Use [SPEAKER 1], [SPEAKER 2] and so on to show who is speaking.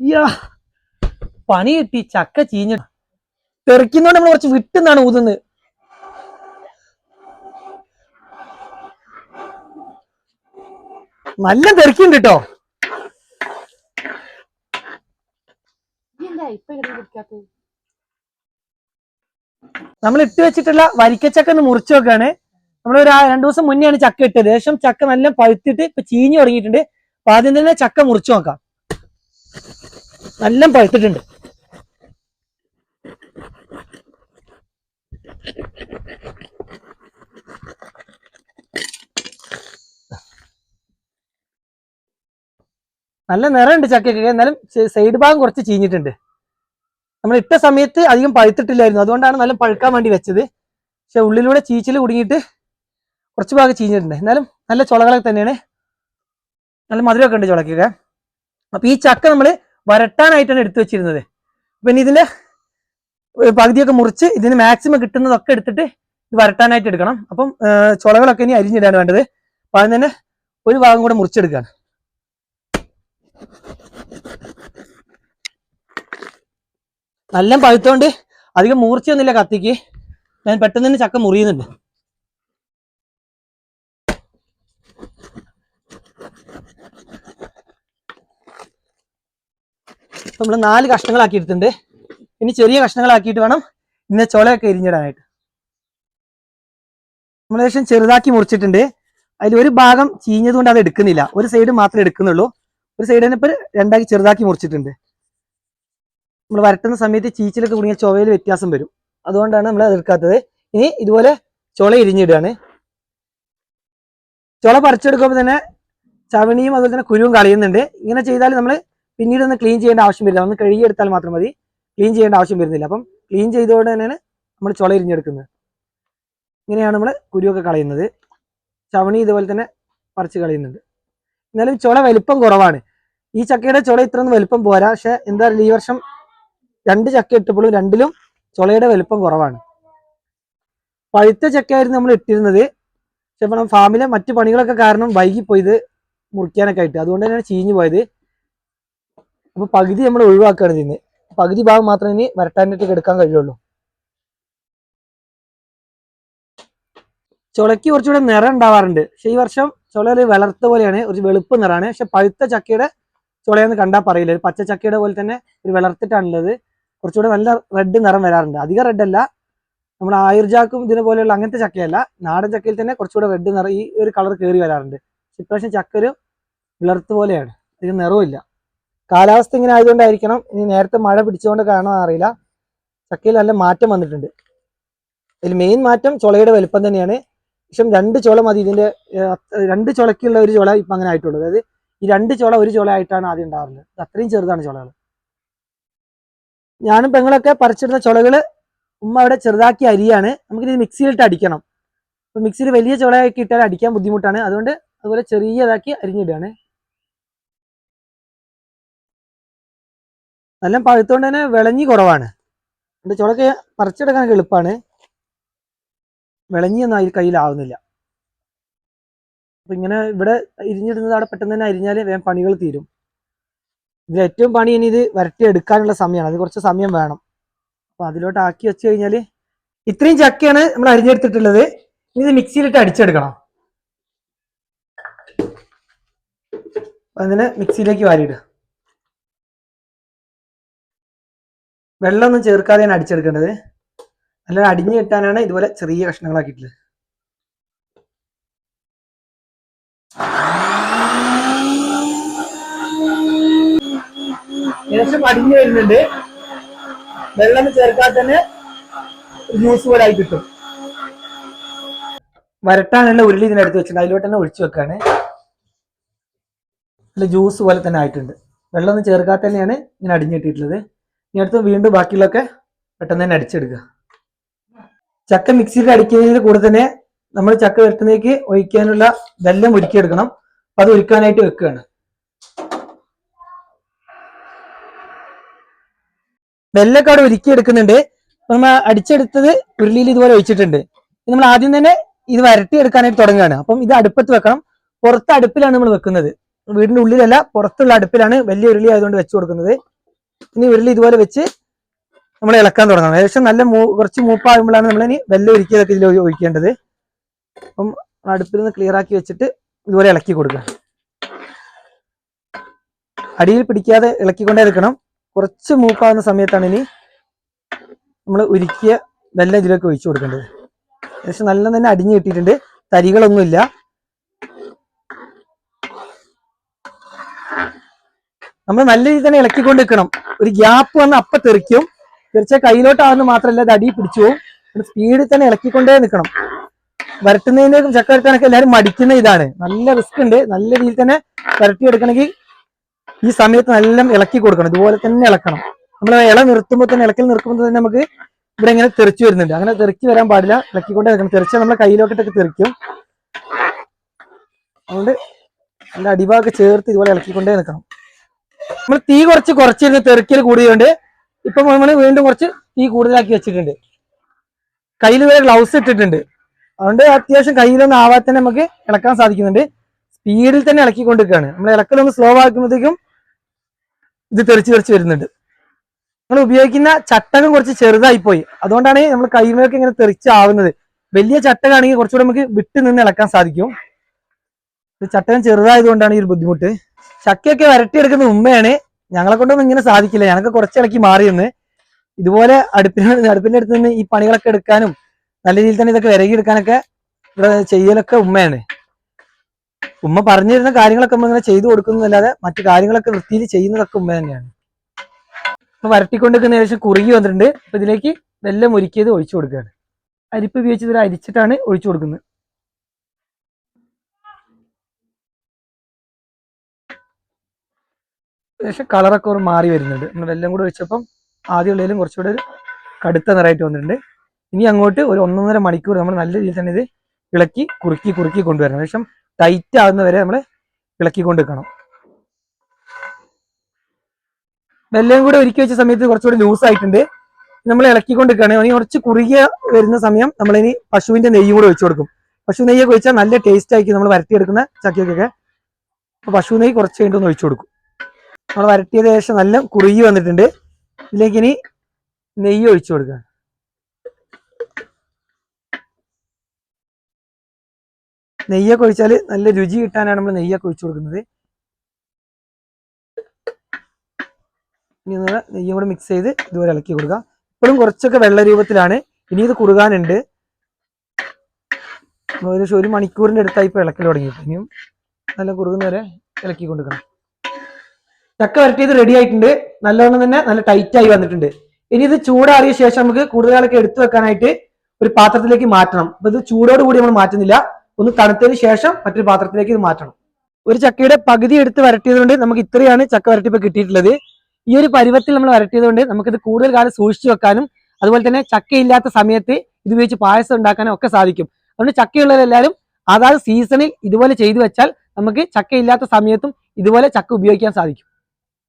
[SPEAKER 1] യാ പണി കിട്ടി ചക്ക ചീഞ്ഞ. തെറിക്കുന്നോണ്ട് നമ്മൾ കുറച്ച് വിട്ടുന്നാണ് ഊതുന്നത്. നല്ല തെറിക്കുണ്ട് കേട്ടോ നമ്മൾ ഇട്ട് വെച്ചിട്ടുള്ള വരിക്കച്ചക്ക ഒന്ന് മുറിച്ചു നോക്കുകയാണ് നമ്മൾ ഒരു രണ്ടു ദിവസം മുന്നെയാണ് ചക്ക ഇട്ടത്. ശേഷം ചക്ക നല്ല പഴുത്തിട്ട് ഇപ്പൊ ചീഞ്ഞു തുടങ്ങിയിട്ടുണ്ട്. അപ്പൊ ആദ്യം തന്നെ ചക്ക മുറിച്ചു നോക്കാം. നല്ല പഴുത്തിട്ടുണ്ട്. നല്ല നിറമുണ്ട് ചക്കയ്ക്ക്. എന്നാലും സൈഡ് ഭാഗം കുറച്ച് ചീഞ്ഞിട്ടുണ്ട്. നമ്മൾ ഇട്ട സമയത്ത് അധികം പഴുത്തിട്ടില്ലായിരുന്നു. അതുകൊണ്ടാണ് നല്ല പഴുക്കാൻ വേണ്ടി വെച്ചത്. പക്ഷെ ഉള്ളിലൂടെ ചീച്ചിൽ കുടുങ്ങിയിട്ട് കുറച്ച് ഭാഗം ചീഞ്ഞിട്ടുണ്ട്. എന്നാലും നല്ല ചുളകളൊക്കെ തന്നെയാണ്. നല്ല മധുരമൊക്കെ ഉണ്ട് ചുളക്കൊക്കെ. അപ്പൊ ഈ ചക്ക നമ്മൾ വരട്ടാനായിട്ടാണ് എടുത്തു വെച്ചിരുന്നത്. പിന്നെ ഇതിന്റെ പകുതിയൊക്കെ മുറിച്ച് ഇതിന് മാക്സിമം കിട്ടുന്നതൊക്കെ എടുത്തിട്ട് ഇത് വരട്ടാനായിട്ട് എടുക്കണം. അപ്പം ചുളകളൊക്കെ ഇനി അരിഞ്ഞിടാണ് വേണ്ടത്. അപ്പൊ അതിന് തന്നെ ഒരു ഭാഗം കൂടെ മുറിച്ചെടുക്കുകയാണ് നല്ല പഴുത്തോണ്ട് അധികം മൂർച്ചയൊന്നുമില്ല കത്തിക്ക്. ഞാൻ പെട്ടെന്ന് തന്നെ ചക്ക മുറിയുന്നുണ്ട്. നമ്മൾ നാല് കഷ്ണങ്ങളാക്കി എടുത്തിട്ടുണ്ട് ഇനി ചെറിയ കഷ്ണങ്ങളാക്കിയിട്ട് വേണം ഇന്ന ചുളയൊക്കെ എരിഞ്ഞിടാനായിട്ട്. നമ്മൾ ഏകദേശം ചെറുതാക്കി മുറിച്ചിട്ടുണ്ട്. അതിൽ ഒരു ഭാഗം ചീഞ്ഞത് കൊണ്ട് അത് എടുക്കുന്നില്ല. ഒരു സൈഡ് മാത്രമേ എടുക്കുന്നുള്ളൂ. ഒരു സൈഡ് തന്നെ ഇപ്പോൾ രണ്ടാക്കി ചെറുതാക്കി മുറിച്ചിട്ടുണ്ട്. നമ്മൾ വരട്ടുന്ന സമയത്ത് ചീച്ചിലൊക്കെ കുടുങ്ങിയ ചുവയിൽ വ്യത്യാസം വരും. അതുകൊണ്ടാണ് നമ്മൾ അത് എടുക്കാത്തത്. ഇനി ഇതുപോലെ ചുള ഇരിഞ്ഞിടുകയാണ് ചുള പറിച്ചെടുക്കുമ്പോൾ തന്നെ ചവണിയും അതുപോലെ തന്നെ കുരുവും കളയുന്നുണ്ട്. ഇങ്ങനെ ചെയ്താൽ നമ്മൾ പിന്നീട് ഒന്ന് ക്ലീൻ ചെയ്യേണ്ട ആവശ്യം വരില്ല ഒന്ന് കഴുകിയെടുത്താൽ മാത്രം മതി. ക്ലീൻ ചെയ്യേണ്ട ആവശ്യം വരുന്നില്ല. അപ്പം ക്ലീൻ ചെയ്തുകൊണ്ട് തന്നെയാണ് നമ്മൾ ചുള ഇരിഞ്ഞെടുക്കുന്നത്. ഇങ്ങനെയാണ് നമ്മൾ കുരുവൊക്കെ കളയുന്നത്. ചവണി ഇതുപോലെ തന്നെ പറിച്ച് കളയുന്നുണ്ട്. എന്നാലും ചുള വലിപ്പം കുറവാണ്. ഈ ചക്കയുടെ ചുള ഇത്രയൊന്നും വലിപ്പം പോരാ. പക്ഷെ എന്താ പറയുക ഈ വർഷം രണ്ട് ചക്ക ഇട്ടപ്പോഴും രണ്ടിലും ചുളയുടെ വലുപ്പം കുറവാണ്. പഴുത്ത ചക്കയായിരുന്നു നമ്മൾ ഇട്ടിരുന്നത്. പക്ഷെ ഫാമിലെ മറ്റു പണികളൊക്കെ കാരണം വൈകിപ്പോയത് മുറിക്കാനൊക്കെ ആയിട്ട്. അതുകൊണ്ട് തന്നെയാണ് ചീഞ്ഞു പോയത്. അപ്പൊ പകുതി നമ്മൾ ഒഴിവാക്കുകയാണ് ഇതിന് പകുതി ഭാഗം മാത്രമേ ഇനി വരട്ടാനായിട്ട് എടുക്കാൻ കഴിയുള്ളൂ. ചുളയ്ക്ക് കുറച്ചുകൂടെ നിറം ഉണ്ടാവാറുണ്ട്. പക്ഷെ ഈ വർഷം ചുളയിൽ വളർത്ത പോലെയാണ് ഒരു വെളുപ്പ് നിറമാണ്. പക്ഷെ പഴുത്ത ചക്കയുടെ ചുളയെന്ന് കണ്ടാൽ പറയില്ല. ഒരു പച്ച ചക്കയുടെ പോലെ തന്നെ ഒരു വിളർത്തിട്ടാണുള്ളത്. കുറച്ചുകൂടെ നല്ല റെഡ് നിറം വരാറുണ്ട്. അധികം റെഡ് അല്ല. നമ്മൾ ആയുർജാക്കും ഇതിനെ പോലെയുള്ള അങ്ങനത്തെ ചക്കയല്ല. നാടൻ ചക്കയിൽ തന്നെ കുറച്ചുകൂടെ റെഡ് നിറം ഈ ഒരു കളർ കയറി വരാറുണ്ട്. ഇപ്രാവശ്യം ചക്ക വിളർത്ത് പോലെയാണ്. ഇതിന് നിറവുമില്ല. കാലാവസ്ഥ ഇങ്ങനെ ആയതുകൊണ്ടായിരിക്കണം ഇനി നേരത്തെ മഴ പിടിച്ചുകൊണ്ട് കാണാൻ അറിയില്ല. ചക്കയിൽ നല്ല മാറ്റം വന്നിട്ടുണ്ട്. ഇതിൽ മെയിൻ മാറ്റം ചുളയുടെ വലുപ്പം തന്നെയാണ്. പക്ഷെ രണ്ട് ചുള മതി ഇതിന്റെ രണ്ട് ചുളക്കുള്ള ഒരു ചുള ഇപ്പം അങ്ങനെ ആയിട്ടുള്ളൂ. അതായത് ഈ രണ്ട് ചുള ഒരു ചുള ആയിട്ടാണ് ആദ്യം ഇത് അത്രയും ചെറുതാണ് ചുളകൾ. ഞാനും പെങ്ങളൊക്കെ പറിച്ചിടുന്ന ചുളകൾ ഉമ്മ അവിടെ ചെറുതാക്കി അരിയാണ്. നമുക്കിത് മിക്സിയിലിട്ട് അടിക്കണം. അപ്പൊ മിക്സിയിൽ വലിയ ചുളയാക്കി ഇട്ടാൽ അടിക്കാൻ ബുദ്ധിമുട്ടാണ്. അതുകൊണ്ട് അതുപോലെ ചെറിയതാക്കി അരിഞ്ഞിടുകയാണ്. നല്ല പഴുത്തോണ്ട് തന്നെ വിളഞ്ഞി കുറവാണ്. എന്റെ ചുളക്ക് പറിച്ചെടുക്കാൻ എളുപ്പമാണ് വിളഞ്ഞിയൊന്നും അതിൽ കയ്യിലാവുന്നില്ല. അപ്പൊ ഇങ്ങനെ ഇവിടെ ഇരിഞ്ഞിടുന്നത് അവിടെ പെട്ടെന്ന് തന്നെ അരിഞ്ഞാൽ വേഗം പണികൾ തീരും. ഇതിൽ ഏറ്റവും പണി ഇനി ഇത് വരട്ടി എടുക്കാനുള്ള സമയമാണ്. അത് കുറച്ച് സമയം വേണം. അപ്പൊ അതിലോട്ട് ആക്കി വെച്ച് കഴിഞ്ഞാൽ ഇത്രയും ചക്കയാണ് നമ്മൾ അരിഞ്ഞെടുത്തിട്ടുള്ളത്. ഇനി ഇത് മിക്സിയിലിട്ട് അടിച്ചെടുക്കണം. അതിനെ മിക്സിയിലേക്ക് വാരിയിടുക. വെള്ളമൊന്നും ചേർക്കാതെയാണ് അടിച്ചെടുക്കേണ്ടത്. നല്ല അടിഞ്ഞു കിട്ടാനാണ് ഇതുപോലെ ചെറിയ കഷ്ണങ്ങളാക്കിയിട്ടുള്ളത്. ഏകദേശം അടിഞ്ഞു വരുന്നുണ്ട്. വെള്ളം ചേർക്കാതെ തന്നെ ജ്യൂസ് പോലെ ആയി കിട്ടും. വരട്ടാനുള്ള ഉരുളി ഇതിനടുത്ത് വെച്ചിട്ടുണ്ട്. അതിലോട്ട് തന്നെ ഒഴിച്ചു വെക്കാണ്. നല്ല ജ്യൂസ് പോലെ തന്നെ ആയിട്ടുണ്ട്. വെള്ളം ഒന്നും ചേർക്കാതെ തന്നെയാണ് ഇങ്ങനെ അടിഞ്ഞു കിട്ടിയിട്ടുള്ളത്. ഇനി അടുത്ത് വീണ്ടും ബാക്കിയുള്ളൊക്കെ പെട്ടെന്ന് തന്നെ അടിച്ചെടുക്കുക. ചക്ക മിക്സിയിൽ അടിക്കുന്നതിന് കൂടെ തന്നെ നമ്മൾ ചക്ക വരട്ടുന്നതിലേക്ക് ഒഴിക്കാനുള്ള വെല്ലം ഒരുക്കിയെടുക്കണം അപ്പൊ അത് ഒരുക്കാനായിട്ട് വെക്കുകയാണ്. വെല്ലൊക്കെ അവിടെ ഒരുക്കി എടുക്കുന്നുണ്ട് നമ്മൾ അടിച്ചെടുത്തത് ഉരുളിയിൽ ഇതുപോലെ ഒഴിച്ചിട്ടുണ്ട്. നമ്മൾ ആദ്യം തന്നെ ഇത് വരട്ടി എടുക്കാനായിട്ട് തുടങ്ങുകയാണ്. അപ്പം ഇത് അടുപ്പത്ത് വെക്കണം. പുറത്ത് അടുപ്പിലാണ് നമ്മൾ വെക്കുന്നത്. വീടിന്റെ ഉള്ളിലല്ല പുറത്തുള്ള അടുപ്പിലാണ് വലിയ ഉരുളി ആയതുകൊണ്ട് വെച്ചു കൊടുക്കുന്നത്. ഇനി ഉരുളി ഇതുപോലെ വെച്ച് നമ്മൾ ഇളക്കാൻ തുടങ്ങണം. ഏകദേശം നല്ല മൂ കുറച്ച് മൂപ്പാകുമ്പോഴാണ് നമ്മൾ ഇനി വെല്ലം ഒരുക്കിയതൊക്കെ ഇതിൽ ഒഴിക്കേണ്ടത്. അപ്പം അടുപ്പിൽ നിന്ന് ക്ലിയർ ആക്കി വെച്ചിട്ട് ഇതുപോലെ ഇളക്കി കൊടുക്കുക. അടിയിൽ പിടിക്കാതെ ഇളക്കിക്കൊണ്ടേ നിൽക്കണം. കുറച്ച് മൂപ്പാകുന്ന സമയത്താണ് ഇനി നമ്മൾ ഉരുക്കിയ വെല്ലം ഇതിലേക്ക് ഒഴിച്ചു കൊടുക്കേണ്ടത്. ഏകദേശം നല്ല തന്നെ അടിഞ്ഞു കിട്ടിയിട്ടുണ്ട്. തരികളൊന്നുമില്ല. നമ്മൾ നല്ല രീതിയിൽ തന്നെ ഇളക്കിക്കൊണ്ട് നിൽക്കണം ഒരു ഗ്യാപ്പ് വന്ന് അപ്പ തെറിക്കും. തീർച്ച കയ്യിലോട്ടാവുന്ന മാത്രമല്ല അത് അടി പിടിച്ചു പോകും സ്പീഡിൽ തന്നെ ഇളക്കിക്കൊണ്ടേ നിൽക്കണം വരട്ടുന്നതിന്റെ ചക്ക വരട്ടാനൊക്കെ എല്ലാവരും മടിക്കുന്ന ഇതാണ്. നല്ല റിസ്ക് ഉണ്ട്. നല്ല രീതിയിൽ തന്നെ വരട്ടി എടുക്കണമെങ്കിൽ ഈ സമയത്ത് നല്ല ഇളക്കി കൊടുക്കണം. ഇതുപോലെ തന്നെ ഇളക്കണം. നമ്മൾ ഇള നിർത്തുമ്പോൾ തന്നെ ഇളക്കൽ നിർത്തുമ്പോൾ തന്നെ നമുക്ക് ഇവിടെ ഇങ്ങനെ തെറിച്ചു വരുന്നുണ്ട്. അങ്ങനെ തെറിച്ച് വരാൻ പാടില്ല. ഇളക്കിക്കൊണ്ടേ നിൽക്കണം തെറിച്ചാൽ നമ്മളെ കയ്യിലോട്ടിട്ടൊക്കെ തെറിക്കും. അതുകൊണ്ട് നല്ല അടിഭാഗം ചേർത്ത് ഇതുപോലെ ഇളക്കിക്കൊണ്ടേ നിൽക്കണം നമ്മൾ തീ കുറച്ച് കുറച്ചിരുന്ന് തെറുക്കിൽ കൂടിയുണ്ട് ഇപ്പൊ നമ്മൾ വീണ്ടും കുറച്ച് തീ കൂടുതലാക്കി വെച്ചിട്ടുണ്ട്. കയ്യിൽ വരെ ഗ്ലൗസ് ഇട്ടിട്ടുണ്ട്. അതുകൊണ്ട് അത്യാവശ്യം കയ്യിലൊന്നും ആവാതെ തന്നെ നമുക്ക് ഇളക്കാൻ സാധിക്കുന്നുണ്ട്. സ്പീഡിൽ തന്നെ ഇളക്കിക്കൊണ്ടിരിക്കുകയാണ്. നമ്മൾ ഇളക്കലൊന്ന് സ്ലോ ആക്കുമ്പോഴത്തേക്കും ഇത് തെറിച്ച് തെറിച്ച് വരുന്നുണ്ട്. നമ്മൾ ഉപയോഗിക്കുന്ന ചട്ടകം കുറച്ച് ചെറുതായി പോയി അതുകൊണ്ടാണ് നമ്മൾ കൈമേക്ക് ഇങ്ങനെ തെറിച്ചാവുന്നത് വലിയ ചട്ടകാണെങ്കിൽ കുറച്ചുകൂടെ നമുക്ക് വിട്ട് നിന്ന് ഇളക്കാൻ സാധിക്കും. ചട്ടകം ചെറുതായതുകൊണ്ടാണ് ഈ ഒരു ബുദ്ധിമുട്ട്. ചക്കയൊക്കെ വരട്ടിയെടുക്കുന്ന ഉമ്മയാണ്. ഞങ്ങളെ കൊണ്ടൊന്നും ഇങ്ങനെ സാധിക്കില്ല. ഞങ്ങൾക്ക് കുറച്ച് ഇളക്കി മാറിയെന്ന്. ഇതുപോലെ അടുപ്പിന് അടുപ്പിന്റെ അടുത്ത് നിന്ന് ഈ പണികളൊക്കെ എടുക്കാനും നല്ല രീതിയിൽ തന്നെ ഇതൊക്കെ വിരകിയെടുക്കാനൊക്കെ ഇവിടെ ചെയ്യലൊക്കെ ഉമ്മയാണ്. ഉമ്മ പറഞ്ഞിരുന്ന കാര്യങ്ങളൊക്കെ നമ്മൾ ഇങ്ങനെ ചെയ്തു കൊടുക്കുന്നതല്ലാതെ മറ്റു കാര്യങ്ങളൊക്കെ വൃത്തിയിൽ ചെയ്യുന്നതൊക്കെ ഉമ്മ തന്നെയാണ്. അപ്പൊ വരട്ടിക്കൊണ്ടിരിക്കുന്ന ഏകദേശം കുറുകി വന്നിട്ടുണ്ട്. അപ്പൊ ഇതിലേക്ക് വെല്ലം ഒരുക്കിയത് ഒഴിച്ചു കൊടുക്കുകയാണ്. അരിപ്പ് ഉപയോഗിച്ച് ഇതിൽ അരിച്ചിട്ടാണ് ഒഴിച്ചു കൊടുക്കുന്നത്. ഏകദേശം കളറൊക്കെ ഒരു മാറി വരുന്നുണ്ട്. നമ്മൾ വെല്ലം കൂടെ വെച്ചപ്പം ആദ്യമുള്ളതിലും കുറച്ചുകൂടെ ഒരു കടുത്ത നിറയായിട്ട് വന്നിട്ടുണ്ട്. ഇനി അങ്ങോട്ട് ഒരു ഒന്നൊന്നര മണിക്കൂർ നമ്മൾ നല്ല രീതിയിൽ തന്നെ ഇത് ഇളക്കി കുറുക്കി കുറുക്കി കൊണ്ടുവരണം. ശേഷം ടൈറ്റ് ആകുന്ന വരെ നമ്മൾ ഇളക്കിക്കൊണ്ട് വെക്കണം വെല്ലം കൂടെ ഒരുക്കി വെച്ച സമയത്ത് കുറച്ചുകൂടി ലൂസ് ആയിട്ടുണ്ട്. നമ്മൾ ഇളക്കിക്കൊണ്ട് നിൽക്കുകയാണ് ഇനി കുറച്ച് കുറുകിയ വരുന്ന സമയം നമ്മളിനി പശുവിന്റെ നെയ്യും കൂടെ വെച്ചു കൊടുക്കും. പശു നെയ്യൊക്കെ ഒഴിച്ചാൽ നല്ല ടേസ്റ്റ് ആയിരിക്കും നമ്മൾ വരട്ടിയെടുക്കുന്ന അപ്പൊ പശു നെയ്യ് കുറച്ച് കഴിഞ്ഞിട്ടൊന്ന് ഒഴിച്ചു കൊടുക്കും. നമ്മൾ വരട്ടിയത് ശേഷം നല്ല കുറുകി വന്നിട്ടുണ്ട്. ഇതിലേക്ക് ഇനി നെയ്യ് ഒഴിച്ചു കൊടുക്കുക. നെയ്യൊക്കെ ഒഴിച്ചാൽ നല്ല രുചി കിട്ടാനാണ് നമ്മൾ നെയ്യൊക്കെ ഒഴിച്ചു കൊടുക്കുന്നത്. ഇനി നമ്മൾ നെയ്യും കൂടെ മിക്സ് ചെയ്ത് ഇതുപോലെ ഇളക്കി കൊടുക്കുക. ഇപ്പോഴും കുറച്ചൊക്കെ വെള്ള രൂപത്തിലാണ്. ഇനി ഇത് കുറുകാനുണ്ട്. ഏകദേശം ഒരു മണിക്കൂറിന്റെ അടുത്തായി ഇപ്പൊ ഇളക്കി തുടങ്ങിയിട്ട് ഇനിയും നല്ല കുറുകുന്നവരെ ഇളക്കി കൊടുക്കണം ചക്ക വരട്ടിയത് റെഡി ആയിട്ടുണ്ട്. നല്ലോണം തന്നെ നല്ല ടൈറ്റ് ആയി വന്നിട്ടുണ്ട്. ഇനി ഇത് ചൂടാറിയ ശേഷം നമുക്ക് കൂടുതൽ കൂടുതലാളൊക്കെ എടുത്തു വെക്കാനായിട്ട് ഒരു പാത്രത്തിലേക്ക് മാറ്റണം. അപ്പൊ ഇത് ചൂടോട് കൂടി നമ്മൾ മാറ്റുന്നില്ല. ഒന്ന് തണുത്തതിന് ശേഷം മറ്റൊരു പാത്രത്തിലേക്ക് ഇത് മാറ്റണം. ഒരു ചക്കയുടെ പകുതി എടുത്ത് വരട്ടിയത് കൊണ്ട് നമുക്ക് ഇത്രയാണ് ചക്ക വരട്ടിപ്പ് കിട്ടിയിട്ടുള്ളത്. ഈ ഒരു പരുവത്തിൽ നമ്മൾ വരട്ടിയത് കൊണ്ട് നമുക്കിത് കൂടുതൽ കാലം സൂക്ഷിച്ചു വെക്കാനും അതുപോലെ തന്നെ ചക്കയില്ലാത്ത സമയത്ത് ഇത് ഉപയോഗിച്ച് പായസം ഉണ്ടാക്കാനും ഒക്കെ സാധിക്കും. അതുകൊണ്ട് ചക്കയുള്ളവരെല്ലാവരും അതാത് സീസണിൽ ഇതുപോലെ ചെയ്തു വെച്ചാൽ നമുക്ക് ചക്കയില്ലാത്ത സമയത്തും ഇതുപോലെ ചക്ക ഉപയോഗിക്കാൻ സാധിക്കും.